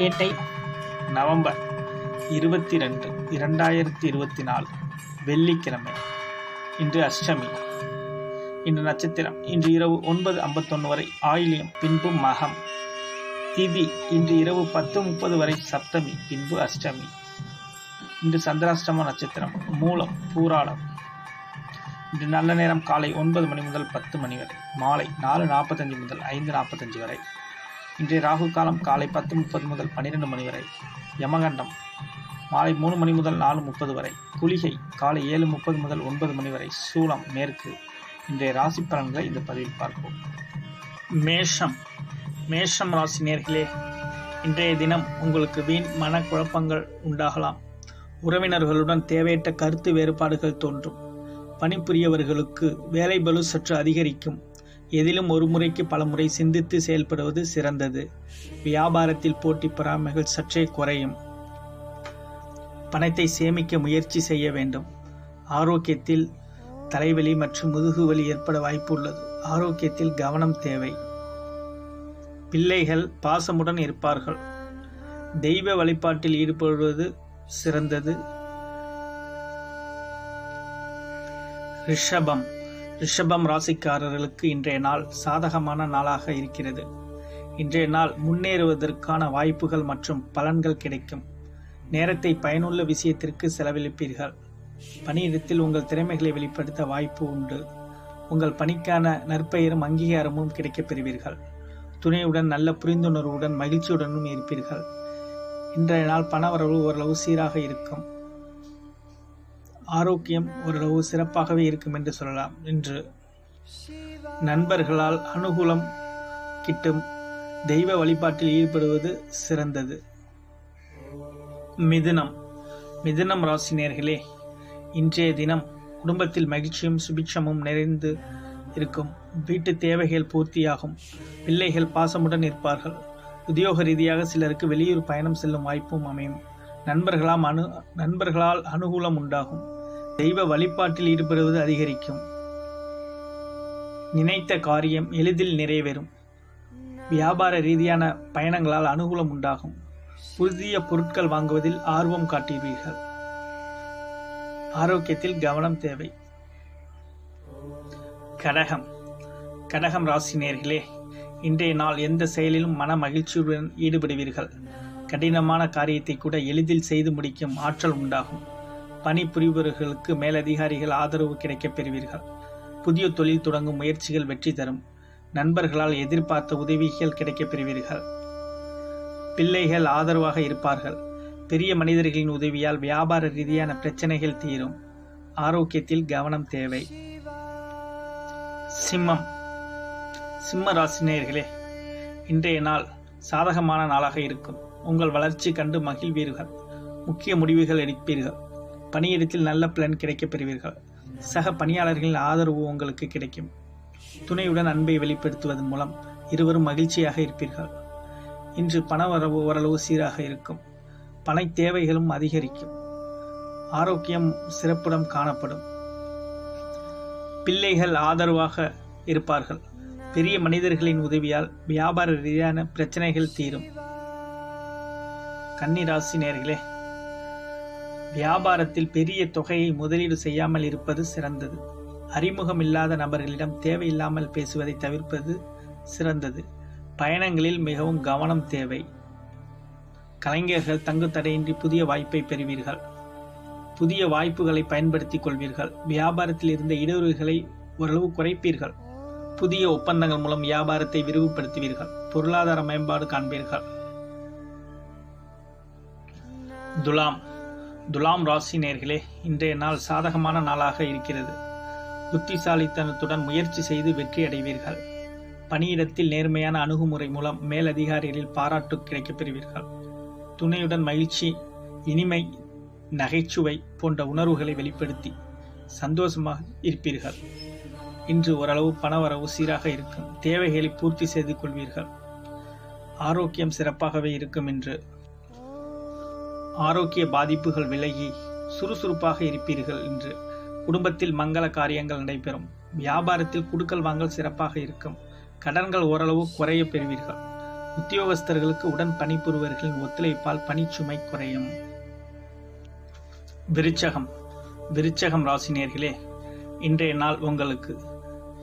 கேட்டை நவம்பர் இருபத்தி ரெண்டு இரண்டாயிரத்தி இருபத்தி நாலு வெள்ளிக்கிழமை இன்று அஷ்டமி. இன்று நட்சத்திரம் இன்று இரவு ஒன்பது ஐம்பத்தொன்று வரை ஆயிலியம் பின்பு மகம். திதி இன்று இரவு பத்து முப்பது வரை சப்தமி பின்பு அஷ்டமி. இன்று சந்திராஷ்டம நட்சத்திரம் மூலம் பூராளம் இன்று நல்ல நேரம் காலை ஒன்பது மணி முதல் பத்து மணி வரை மாலை நாலு நாற்பத்தஞ்சு முதல் ஐந்து நாற்பத்தஞ்சு வரை. இன்றைய ராகு காலம் காலை பத்து முப்பது முதல் பன்னிரெண்டு மணி வரை. யமகண்டம். மாலை மூணு மணி முதல் நாலு முப்பது வரை. குளிகை காலை ஏழு முப்பது முதல் ஒன்பது மணி வரை. சூலம் மேற்கு. இன்றைய ராசி பலன்களை இந்த பதிவில் பார்ப்போம். மேஷம். மேஷம் ராசி நேர்களே இன்றைய தினம் உங்களுக்கு வீண் மனக்குழப்பங்கள் உண்டாகலாம். உறவினர்களுடன் தேவையற்ற கருத்து வேறுபாடுகள் தோன்றும். பணிபுரியவர்களுக்கு வேலை பலு சற்று அதிகரிக்கும். எதிலும் ஒரு முறைக்கு பல முறை சிந்தித்து செயல்படுவது சிறந்தது. வியாபாரத்தில் போட்டி பொறாமைகள் சற்றே குறையும். பணத்தை சேமிக்க முயற்சி செய்ய வேண்டும். ஆரோக்கியத்தில் தலைவலி மற்றும் முதுகுவலி ஏற்பட வாய்ப்பு உள்ளது ஆரோக்கியத்தில் கவனம் தேவை. பிள்ளைகள் பாசமுடன் இருப்பார்கள். தெய்வ வழிபாட்டில் ஈடுபடுவது சிறந்தது. ரிஷபம். ரிஷபம் ராசிக்காரர்களுக்கு இன்றைய நாள் சாதகமான நாளாக இருக்கிறது. இன்றைய நாள் முன்னேறுவதற்கான வாய்ப்புகள் மற்றும் பலன்கள் கிடைக்கும். நேரத்தை பயனுள்ள விஷயத்திற்கு செலவழிப்பீர்கள். பணியிடத்தில் உங்கள் திறமைகளை வெளிப்படுத்த வாய்ப்பு உண்டு. உங்கள் பணிக்கான நற்பெயரும் அங்கீகாரமும் கிடைக்கப் பெறுவீர்கள் துணையுடன் நல்ல புரிந்துணர்வுடன் மகிழ்ச்சியுடனும் இருப்பீர்கள். இன்றைய நாள் பணவரவு ஓரளவு சீராக இருக்கும். ஆரோக்கியம் ஓரளவு சிறப்பாகவே இருக்கும் என்று சொல்லலாம். இன்று நண்பர்களால் அனுகூலம் கிட்டும் தெய்வ வழிபாட்டில் ஈடுபடுவது சிறந்தது. மிதுனம். மிதுனம் ராசினியர்களே இன்றைய தினம் குடும்பத்தில் மகிழ்ச்சியும் சுபிட்சமும் நிறைந்து இருக்கும். வீட்டு தேவைகள் பூர்த்தியாகும். பிள்ளைகள் பாசமுடன் இருப்பார்கள். உத்தியோக ரீதியாக சிலருக்கு வெளியூர் பயணம் செல்லும் வாய்ப்பும் அமையும். நண்பர்களாம் அனு நண்பர்களால் அனுகூலம் உண்டாகும். தெய்வ வழிபாட்டில் ஈடுபடுவது அதிகரிக்கும். நினைத்த காரியம் எளிதில் நிறைவேறும். வியாபார ரீதியான பயணங்களால் அனுகூலம் உண்டாகும். புதிய பொருட்கள் வாங்குவதில் ஆர்வம் காட்டுவீர்கள் ஆரோக்கியத்தில் கவனம் தேவை. கடகம். கடகம் ராசி நேர்களே இன்றைய நாள் எந்த செயலிலும் மன மகிழ்ச்சியுடன் ஈடுபடுவீர்கள். கடினமான காரியத்தை கூட எளிதில் செய்து முடிக்கும் ஆற்றல் உண்டாகும். பணி புரிபவர்களுக்கு மேலதிகாரிகள் ஆதரவு கிடைக்கப் பெறுவீர்கள். புதிய தொழில் தொடங்கும் முயற்சிகள் வெற்றி தரும். நண்பர்களால் எதிர்பார்த்த உதவிகள் கிடைக்கப் பெறுவீர்கள். பிள்ளைகள் ஆதரவாக இருப்பார்கள். பெரிய மனிதர்களின் உதவியால் வியாபார ரீதியான பிரச்சனைகள் தீரும். ஆரோக்கியத்தில் கவனம் தேவை. சிம்மம். சிம்ம ராசினியர்களே இன்றைய நாள் சாதகமான நாளாக இருக்கும். உங்கள் வளர்ச்சி கண்டு மகிழ்வீர்கள். முக்கிய முடிவுகள் எடுப்பீர்கள். பணியிடத்தில் நல்ல பலன் கிடைக்கப் பெறுவீர்கள். சக பணியாளர்களின் ஆதரவு உங்களுக்கு கிடைக்கும். துணையுடன் அன்பை வெளிப்படுத்துவதன் மூலம் இருவரும் மகிழ்ச்சியாக இருப்பீர்கள். இன்று பணவரவு ஓரளவு சீராக இருக்கும். பண தேவைகளும் அதிகரிக்கும். ஆரோக்கியம் சிறப்புடன் காணப்படும். பிள்ளைகள் ஆதரவாக இருப்பார்கள். பெரிய மனிதர்களின் உதவியால் வியாபார ரீதியான பிரச்சனைகள் தீரும். கன்னிராசி நேர்களே வியாபாரத்தில் பெரிய தொகையை முதலீடு செய்யாமல் இருப்பது சிறந்தது. அறிமுகம் இல்லாத நபர்களிடம் தேவையில்லாமல் பேசுவதை தவிர்ப்பது சிறந்தது. பயணங்களில் மிகவும் கவனம் தேவை. கலைஞர்கள் தங்கு தடையின்றி புதிய வாய்ப்பை பெறுவீர்கள். புதிய வாய்ப்புகளை பயன்படுத்திக் கொள்வீர்கள். வியாபாரத்தில் இருந்த இடையூறுகளை ஓரளவு குறைப்பீர்கள். புதிய ஒப்பந்தங்கள் மூலம் வியாபாரத்தை விரிவுபடுத்துவீர்கள். பொருளாதார மேம்பாடு காண்பீர்கள். துலாம். துலாம் ராசி நேர்களே இன்றைய நாள் சாதகமான நாளாக இருக்கிறது. புத்திசாலித்தனத்துடன் முயற்சி செய்து வெற்றி அடைவீர்கள். பணியிடத்தில் நேர்மையான அணுகுமுறை மூலம் மேலதிகாரிகளில் பாராட்டு கிடைக்கப் பெறுவீர்கள் துணையுடன் மகிழ்ச்சி இனிமை நகைச்சுவை போன்ற உணர்வுகளை வெளிப்படுத்தி சந்தோஷமாக இருப்பீர்கள். இன்று ஓரளவு பணவரவு சீராக இருக்கும். தேவைகளை பூர்த்தி செய்து கொள்வீர்கள். ஆரோக்கியம் சிறப்பாகவே இருக்கும் என்று ஆரோக்கிய பாதிப்புகள் விலகி சுறுசுறுப்பாக இருப்பீர்கள் என்று. குடும்பத்தில் மங்கள காரியங்கள் நடைபெறும். வியாபாரத்தில் குடுக்கல் வாங்கல் சிறப்பாக இருக்கும். கடன்கள் ஓரளவு குறைய பெறுவீர்கள். உத்தியோகஸ்தர்களுக்கு உடன் பணிபுரிவர்களின் ஒத்துழைப்பால் பணிச்சுமை குறையும். விருச்சகம். விருச்சகம் ராசினியர்களே இன்றைய நாள் உங்களுக்கு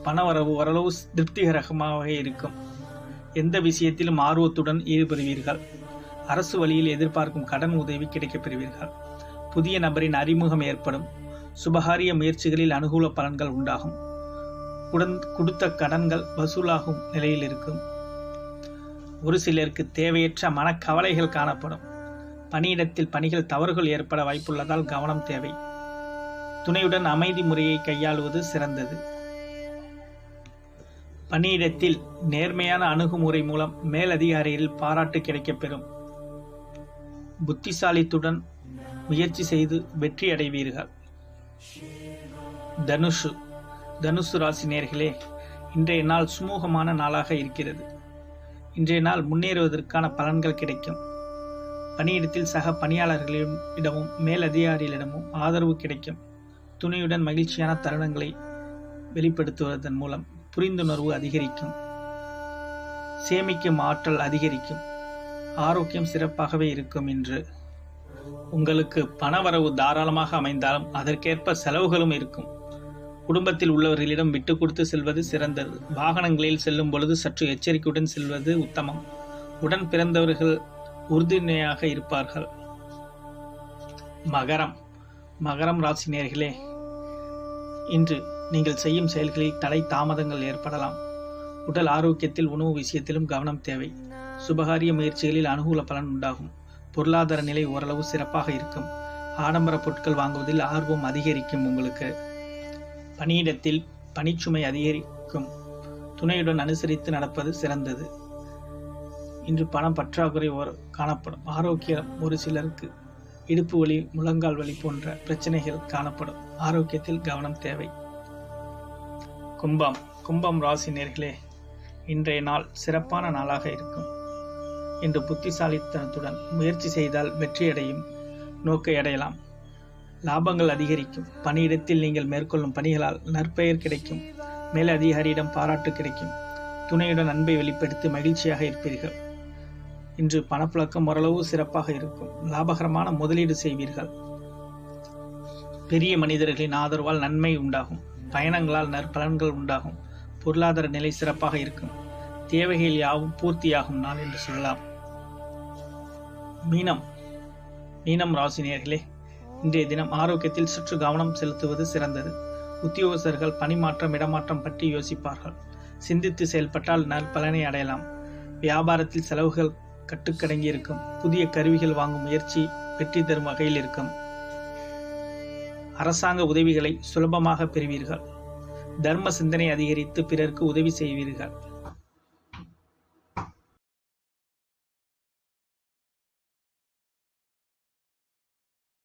பணவரவு ஓரளவு திருப்திகரமாக இருக்கும். எந்த விஷயத்திலும் ஆர்வத்துடன் ஈடுபடுவீர்கள். அரசு வழியில் எதிர்பார்க்கும் கடன் உதவி கிடைக்கப் பெறுவீர்கள் புதிய நபரின் அறிமுகம் ஏற்படும். சுபகாரிய முயற்சிகளில் அனுகூல பலன்கள் உண்டாகும். உடன் கொடுத்த கடன்கள் வசூலாகும் நிலையில் இருக்கும். ஒரு சிலருக்கு தேவையற்ற மனக்கவலைகள் காணப்படும். பணியிடத்தில் பணிகள் தவறுகள் ஏற்பட வாய்ப்புள்ளதால் கவனம் தேவை. துணையுடன் அமைதி முறையை கையாளுவது சிறந்தது. பணியிடத்தில் நேர்மையான அணுகுமுறை மூலம் மேலதிகாரியில் பாராட்டு கிடைக்கப்பெறும். புத்திசாலித்துடன் முயற்சி செய்து வெற்றி அடைவீர்கள் தனுஷு தனுசு ராசி நேர்களே இன்றைய நாள் சுமூகமான நாளாக இருக்கிறது. இன்றைய நாள் முன்னேறுவதற்கான பலன்கள் கிடைக்கும். பணியிடத்தில் சக பணியாளர்களிடமும் மேலதிகாரிகளிடமும் ஆதரவு கிடைக்கும். துணையுடன் மகிழ்ச்சியான தருணங்களை வெளிப்படுத்துவதன் மூலம் புரிந்துணர்வு அதிகரிக்கும். சேமிக்கும் ஆற்றல் அதிகரிக்கும். ஆரோக்கியம் சிறப்பாகவே இருக்கும் என்று. உங்களுக்கு பணவரவு தாராளமாக அமைந்தாலும் அதற்கேற்ப செலவுகளும் இருக்கும். குடும்பத்தில் உள்ளவர்களிடம் விட்டு கொடுத்து செல்வது சிறந்தது. வாகனங்களில் செல்லும் பொழுது சற்று எச்சரிக்கையுடன் செல்வது உத்தமம். உடன் பிறந்தவர்கள் உறுதுணையாக இருப்பார்கள். மகரம். மகரம் ராசி நேர்களே இன்று நீங்கள் செய்யும் செயல்களில் தடை தாமதங்கள் ஏற்படலாம். உடல் ஆரோக்கியத்தில் உணவு விஷயத்திலும் கவனம் தேவை. சுபகாரிய முயற்சிகளில் அனுகூல பலன் உண்டாகும். பொருளாதார நிலை ஓரளவு சிறப்பாக இருக்கும். ஆடம்பர பொருட்கள் வாங்குவதில் ஆர்வம் அதிகரிக்கும் உங்களுக்கு. பணியிடத்தில் பணிச்சுமை அதிகரிக்கும். துணையுடன் அனுசரித்து நடப்பது சிறந்தது. இன்று பணம் பற்றாக்குறை ஒரு- காணப்படும். ஆரோக்கியம் ஒரு சிலருக்கு இடுப்பு வலி முழங்கால் வலி போன்ற பிரச்சனைகள் காணப்படும். ஆரோக்கியத்தில் கவனம் தேவை. கும்பம். கும்பம் ராசி நேர்களே இன்றைய நாள் சிறப்பான நாளாக இருக்கும். என்று புத்திசாலித்தனத்துடன் முயற்சி செய்தால் வெற்றியடையும் நோக்கை அடையலாம் லாபங்கள் அதிகரிக்கும். பணியிடத்தில் நீங்கள் மேற்கொள்ளும் பணிகளால் நற்பெயர் கிடைக்கும். மேல் அதிகாரியிடம் பாராட்டு கிடைக்கும். துணையுடன் அன்பை வெளிப்படுத்தி மகிழ்ச்சியாக இருப்பீர்கள். இன்று பணப்புழக்கம் ஓரளவு சிறப்பாக இருக்கும். லாபகரமான முதலீடு செய்வீர்கள். பெரிய மனிதர்களின் ஆதரவால் நன்மை உண்டாகும். பயணங்களால் நற்பலன்கள் உண்டாகும். பொருளாதார நிலை சிறப்பாக இருக்கும். தேவைகள் யாவும் பூர்த்தியாகும் நாள் என்று சொல்லலாம். மீனம் மீனம் ராசினியர்களே இன்றைய தினம் ஆரோக்கியத்தில் சுற்று கவனம் செலுத்துவது சிறந்தது. உத்தியோகஸ்தர்கள் பணிமாற்றம் இடமாற்றம் பற்றி யோசிப்பார்கள். சிந்தித்து செயல்பட்டால் நற்பலனை அடையலாம். வியாபாரத்தில் செலவுகள் கட்டுக்கடங்கி இருக்கும். புதிய கருவிகள் வாங்கும் முயற்சி வெற்றி தரும் வகையில் இருக்கும். அரசாங்க உதவிகளை சுலபமாக பெறுவீர்கள். தர்ம சிந்தனை அதிகரித்து பிறருக்கு உதவி செய்வீர்கள்.